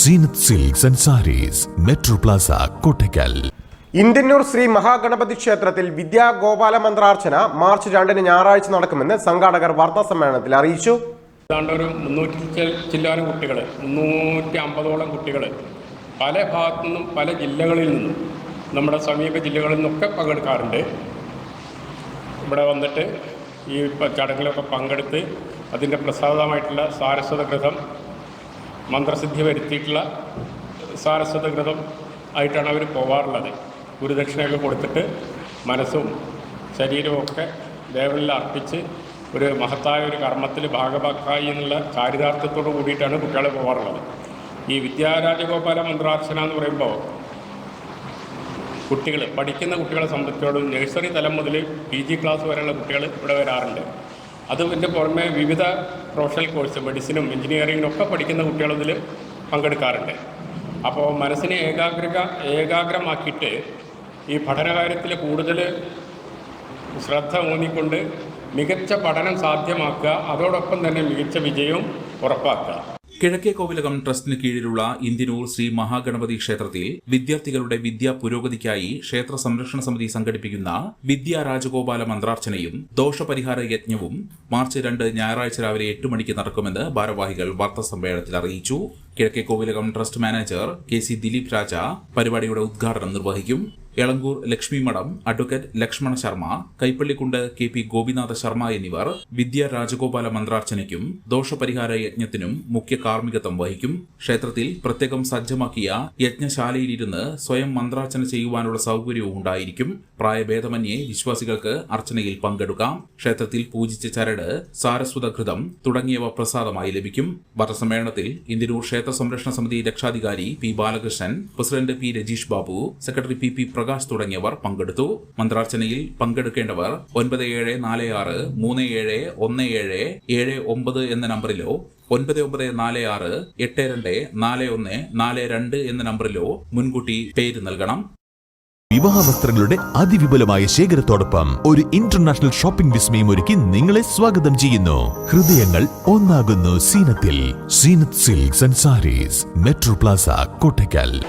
Seenath silks and sarees metro plaza Kottakkal Indianoor Shri Mahaganapathi ക്ഷേത്രത്തിൽ Vidya Gopala മന്ത്രാർച്ചന March രണ്ടിന് ഞായറാഴ്ച നടക്കുമെന്ന് സംഘാടകർ വാർത്താ സമ്മേളനത്തിൽ അറിയിച്ചു. ഏതാണ്ട് ഒരു മുന്നൂറ്റി ചില്ലാനും കുട്ടികൾ മുന്നൂറ്റി അമ്പതോളം കുട്ടികൾ പല ഭാഗത്തു നിന്നും പല ജില്ലകളിൽ നിന്നും നമ്മുടെ സമീപ ജില്ലകളിൽ നിന്നൊക്കെ പങ്കെടുക്കാറുണ്ട്. ഇവിടെ വന്നിട്ട് ഈ ചടങ്ങിലൊക്കെ പങ്കെടുത്ത് അതിന്റെ പ്രസാദമായിട്ടുള്ള സാരസ്വത മന്ത്രസിദ്ധി വരുത്തിയിട്ടുള്ള സാരസ്വത ഘൃതം ആയിട്ടാണ് അവർ പോവാറുള്ളത്. ഗുരുദക്ഷിണയൊക്കെ കൊടുത്തിട്ട് മനസ്സും ശരീരവും ഒക്കെ ദേവനിൽ അർപ്പിച്ച് ഒരു മഹത്തായ ഒരു കർമ്മത്തിൽ ഭാഗഭാക്കായി എന്നുള്ള ചാരിതാർത്ഥ്യത്തോട് കൂടിയിട്ടാണ് കുട്ടികൾ പോകാറുള്ളത് ഈ വിദ്യാരാജഗോപാല മന്ത്രാർച്ചന എന്ന് പറയുമ്പോൾ കുട്ടികൾ പഠിക്കുന്ന കുട്ടികളെ സംബന്ധിച്ചോളം നഴ്സറി തലം മുതൽ പി ജി ക്ലാസ് വരെയുള്ള കുട്ടികൾ ഇവിടെ വരാറുണ്ട്. അതിന്റെ പുറമെ വിവിധ പ്രൊഫഷണൽ കോഴ്സ് മെഡിസിനും എഞ്ചിനീയറിങ്ങിനും ഒക്കെ പഠിക്കുന്ന കുട്ടികളതിൽ പങ്കെടുക്കാറുണ്ട്. അപ്പോൾ മനസ്സിനെ ഏകാഗ്രത ഏകാഗ്രമാക്കിയിട്ട് ഈ പഠനകാര്യത്തിൽ കൂടുതൽ ശ്രദ്ധ ഊന്നിക്കൊണ്ട് മികച്ച പഠനം സാധ്യമാക്കുക അതോടൊപ്പം തന്നെ മികച്ച വിജയവും ഉറപ്പാക്കുക. കിഴക്കേ കോവിലകം ട്രസ്റ്റിന് കീഴിലുള്ള ഇന്ത്യനൂർ ശ്രീ മഹാഗണപതി ക്ഷേത്രത്തിൽ വിദ്യാർത്ഥികളുടെ വിദ്യാ പുരോഗതിക്കായി ക്ഷേത്ര സംരക്ഷണ സമിതി സംഘടിപ്പിക്കുന്ന വിദ്യാ രാജഗോപാല മന്ത്രാർച്ചനയും ദോഷപരിഹാര യജ്ഞവും മാർച്ച് രണ്ട് ഞായറാഴ്ച രാവിലെ എട്ട് മണിക്ക് നടക്കുമെന്ന് ഭാരവാഹികൾ വാർത്താ സമ്മേളനത്തിൽ അറിയിച്ചു. Kizhakke Kovilakam trust manager K C Dileep Raja പരിപാടിയുടെ ഉദ്ഘാടനം നിർവഹിക്കും. Elankur Lakshmi Madom advocate Lakshmana Sharma Kaippallikkundu K P Gopinatha Sharma എന്നിവർ വിദ്യാ രാജഗോപാല മന്ത്രാർച്ചനയ്ക്കും ദോഷപരിഹാര യജ്ഞത്തിനും മുഖ്യ കാർമ്മികത്വം വഹിക്കും. ക്ഷേത്രത്തിൽ പ്രത്യേകം സജ്ജമാക്കിയ യജ്ഞശാലയിലിരുന്ന് സ്വയം മന്ത്രാർച്ചന ചെയ്യുവാനുള്ള സൗകര്യവും ഉണ്ടായിരിക്കും. പ്രായഭേദമന്യേ വിശ്വാസികൾക്ക് അർച്ചനയിൽ പങ്കെടുക്കാം. ക്ഷേത്രത്തിൽ പൂജിച്ച ചരട് സാരസ്വതഘൃതം തുടങ്ങിയവ പ്രസാദമായി ലഭിക്കും. വധസമ്മേളനത്തിൽ ഇന്ദിരൂർ ക്ഷേത്ര സംരക്ഷണ സമിതി രക്ഷാധികാരി P Balakrishnan president P Rajeesh Babu secretary P P Prakash തുടങ്ങിയവർ പങ്കെടുത്തു. മന്ത്രാർച്ചനയിൽ പങ്കെടുക്കേണ്ടവർ ഒൻപത് ഏഴ് നാല് ആറ് മൂന്ന് ഏഴ് ഒന്ന് ഏഴ് ഏഴ് ഒമ്പത് എന്ന നമ്പറിലോ ഒൻപത് ഒമ്പത് നാല് ആറ് എട്ട് രണ്ട് നാല് ഒന്ന് നാല് രണ്ട് എന്ന നമ്പറിലോ മുൻകൂട്ടി പേര് നൽകണം. വിവാഹ വസ്ത്രങ്ങളുടെ അതിവിപുലമായ ശേഖരത്തോടൊപ്പം ഒരു ഇന്റർനാഷണൽ ഷോപ്പിംഗ് വിസ്മയം ഒരുക്കി നിങ്ങളെ സ്വാഗതം ചെയ്യുന്നു. ഹൃദയങ്ങൾ ഒന്നാകുന്നു സീനത്തിൽ. Seenath silks and sarees. Metro plaza Kottakkal.